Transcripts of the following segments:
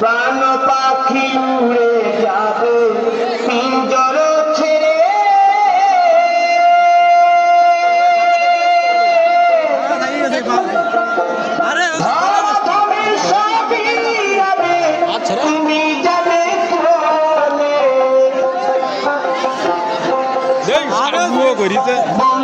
তুমি উড়ে যাবে পিঞ্জর ছেড়ে। যাবে, তুমি যাবে চলে। বন্ধু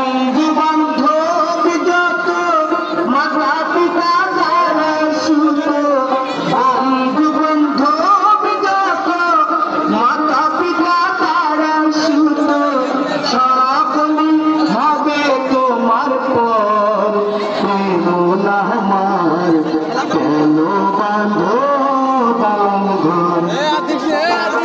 আমার কেন বান্ধ পালন ঘর? দেহ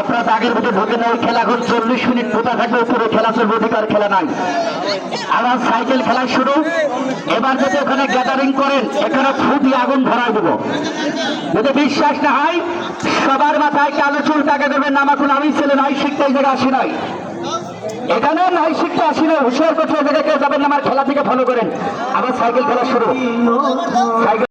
আপনার আগের মতো ঢুকে নেই, খেলা এখন চল্লিশ মিনিট পোতা থাকবে পুরো খেলা চলবে, অধিকার খেলা নাই। আবার সাইকেল খেলা শুরু। এবার যদি ওখানে গ্যাদারিং করেন, এখানে ফুটি আগুন ধরাই দেবো। যদি বিশ্বাস না হয়, সবার মাথায় কালো চুল টাকা দেবেন নামাকুল আমি ছেলে, নাই শিখতে এই জায়গায় আসি নাই। এখানে নাই শিখতে আসি না হুশিয়ার করতে যাবেন না, আমার খেলা থেকে ফলো করেন। আবার সাইকেল খেলা শুরু। সাইকেল